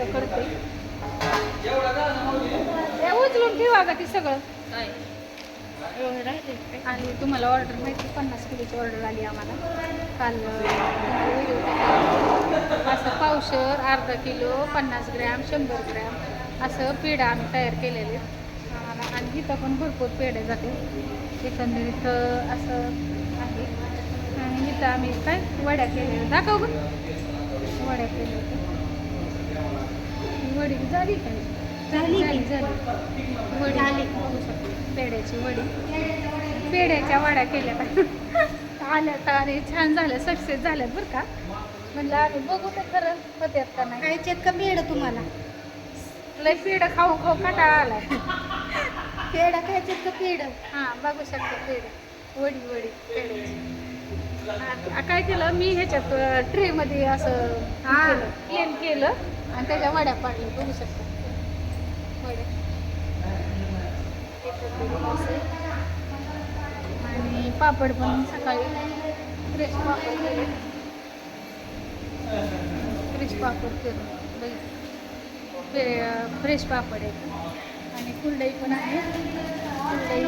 इथं करते हे उचलून ठेवा का ती सगळं? आणि तुम्हाला ऑर्डर माहिती पन्नास किलोची ऑर्डर आली आम्हाला. काल. असं पावशर अर्धा किलो पन्नास ग्रॅम शंभर ग्रॅम असं पेढा आम्ही तयार केलेले. आम्हाला आणि इथं पण भरपूर पेढे जाते. एकंदरीत असं आहे. आणि इथं आम्ही काय? वड्या केलेल्या. दाखव वड्या केल्या वडी. झाली काय झाली झाली की? झाली वडी. झाली. शकतो पेढ्याची वडी. पेढ्याच्या वड्या केल्या का? आल्या तर आणि छान झाल्या सक्सेस झाल्यात बरं का? म्हणलं आम्ही बघू तर खरं होत्यात का नाही. खायच्यात का पेढ तुम्हाला? लय पेढ खाऊ खाऊ कटाळा आलाय. पेढ खायच्यात का पेढ? हां बघू शकतो पेढे. वडी वडी पेढ्याची. आ- काय केलं? मी ह्याच्यात ट्रेमध्ये असं हां. प्लेन केलं. आणि त्याच्या वड्या पाडल्या बघू शकता. वड्या. आणि पापड पण सकाळी फ्रेश पापड केले. फ्रेश पापड केलं. फ्रेश पापड आहे आणि कुरडई पण आहे. कुरडई.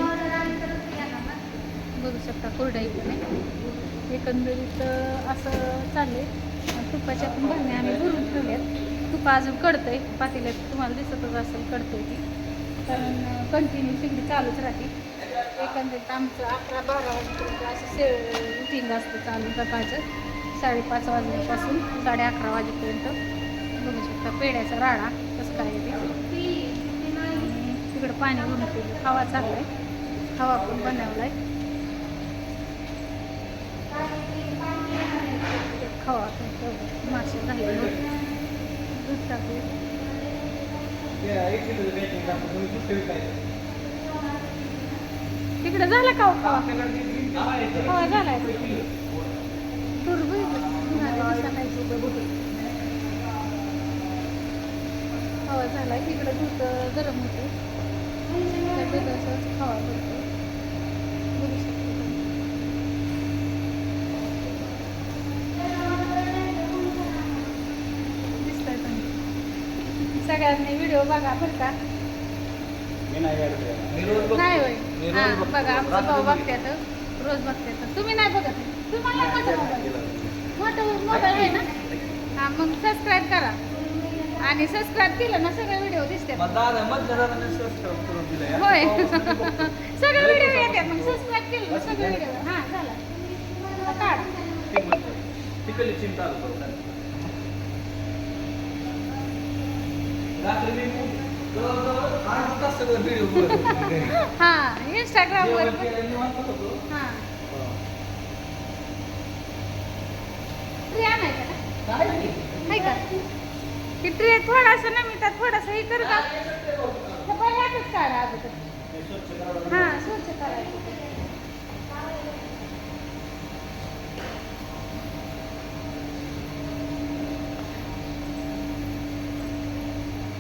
बघू शकता कुरडई पण आहे. एकंदरीत असं चालले तुपाच्या पण भरण्या आम्ही भरून ठेवल्यात. तुपा अजून कळतंय पातेल्यात तुम्हाला दिसतच असेल कळतंय ती. कारण कंटिन्यू सगळी चालूच राहते. एकंदरीत आमचं अकरा बारा वाजेपर्यंत असं से रुटीन असतं चालू सकाळचं. साडेपाच वाजल्यापासून साडे अकरा वाजेपर्यंत. बघू शकता पेड्याचा राडा कसं काय ते तिकडं पाणी भरून हवा खवा चाललाय. हवा पण बनवलाय. खवा पण मासे तिकडे झाला का हो? खवा झालाय. खवा झालाय. तिकडे दूध गरम होते. दुधाचाच खवा भरतो बघू शकतो तुम्ही. दिसतंय तुम्ही सगळ्यांनी व्हिडिओ बघा बरं का? नाही होय? हा बघा आमचा भाऊ बघतात रोज तुम्ही नाही बघत तुम्हाला मोठा मोबाईल? मोठं मोबाईल आहे ना? हा मग सबस्क्राईब करा. आणि सबस्क्राईब केलं ना सगळे व्हिडिओ दिसतात. होय. सगळे व्हिडिओ येतात. मग सबस्क्राईब केलं ना सगळे व्हिडिओ हा झाला. हा इंस्टाग्रामवर हा. ट्रे आणायचा का आहे का? ट्रे थोडासा ना मी त्यात थोडासा हे करू का? तर पहिल्यातच काढा अगोदर. हा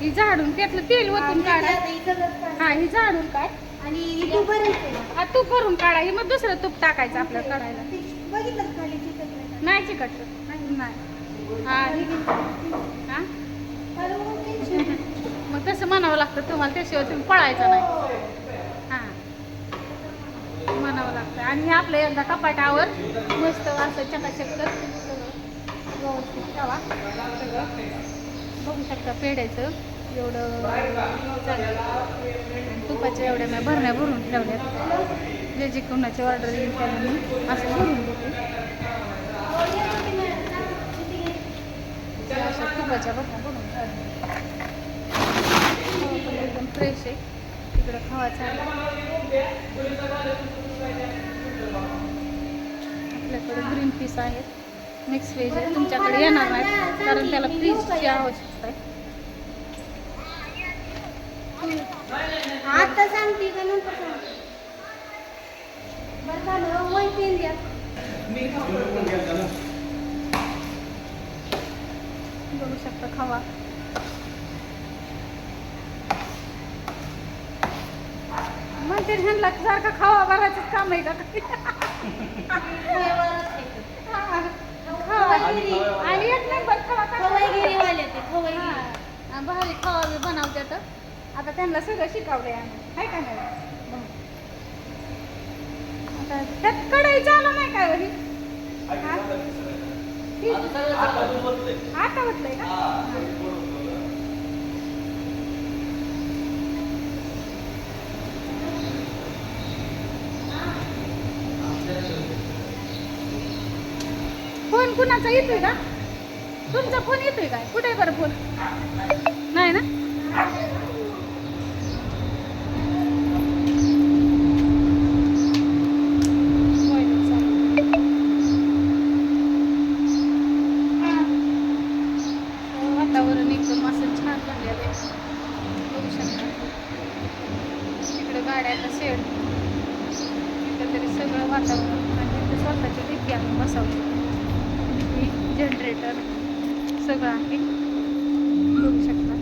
ही झाडून त्यातलं तेल वतून काढा. हा ही झाडून काढ. आणि इथे भरायचं हा तूप भरून काढा. ही मग दुसरं तूप टाकायचं आपल्याला काढायला. नाही चिकट. नाही. हा ही. हा? मग तसं म्हणावं लागतं तुम्हाला त्याशिवाय तुम्ही पळायचं नाही. हां. म्हणावं लागतं. आणि हे आपलं एकदा कपाटावर मस्त असं चकाचक कर. सगळं व्यवस्थित ठेवा. सगळं. बघू शकता पेढ्याचं. एवढं चालेल. आणि तुपाच्या एवढ्या मी भरण्या भरून ठेवल्यात. जे जे कोणाची ऑर्डर येईल त्याला मी असं भरून अशा तुपाच्या भरण्या भरून ठेवल्या एकदम फ्रेश आहे. तिकडं खावायचं आहे. आपल्याकडे ग्रीन पीस आहेत. मिक्स व्हेज आहे. तुमच्याकडे येणार नाही कारण त्याला फ्रीजची आवश्यकता आहे. आता सांगते का नंतर सांगते. बरं झालं वय पेन द्या. बघू शकता खवा. म्हणते ह्यांना सारखा खावा भरायचं काम आहे का? हा. आणि एक नंबर खवा खवयगिरीवाले ते खवयगिरी हा. भारी खावा बी बनवतात आता त्यांना सगळं शिकवलंय आम्ही. हाय का नाही? आता त्यात कढई चालू नाही काय वही आता म्हटलंय का? फोन कुणाचा येतोय का? तुमचा फोन येतोय काय? कुठे बरं फोन? नाही ना मोबाईल चालू. वातावरण एकदम असं छान झालेलं आहे बघू शकता इकडे गाड्याचा शेड इकडे तरी सगळं वातावरण आणि इथे की आम्ही बसवतो डिग्गी जनरेटर सगळं आहे. बघू शकता.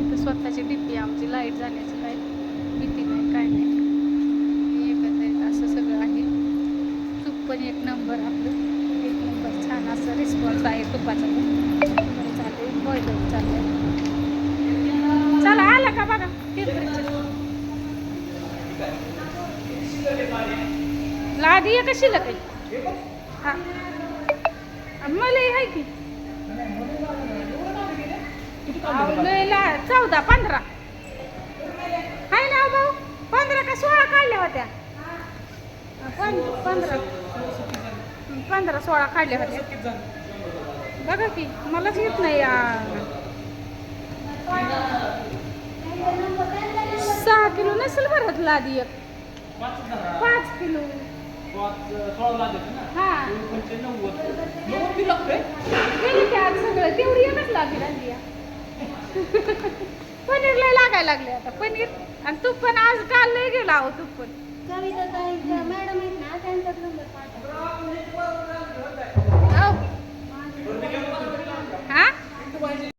इथं स्वतःची डिप्पी आमची लाइट जाण्याची काय भीती नाही काय नाही. एकंदरीत असं सगळं आहे. तूप पण एक नंबर आपलं. एक नंबर छान असं रिस्पॉन्स आहे तुपाचा पण. बरं चाललंय. बॉयलर चला आला का बघा? टेम्परेचर लादी कशी शिल्लक आहे आहे की. अहो, ला चौदा पंधरा. आहे ना भाऊ? पंधरा का सोळा काढल्या होत्या? पं पंधरा. पंधरा सोळा काढल्या होत्या. बघा की मलाच येत नाही या. सहा किलो नसेल भरत लादी एक. पाच किलो. तेवढी पनीर लय लागायला लागले आता पनीर. आणि तूप पण आज काल लय गेला अहो तूप पण. मॅडम आहेत ना त्यांचा नंबर हा?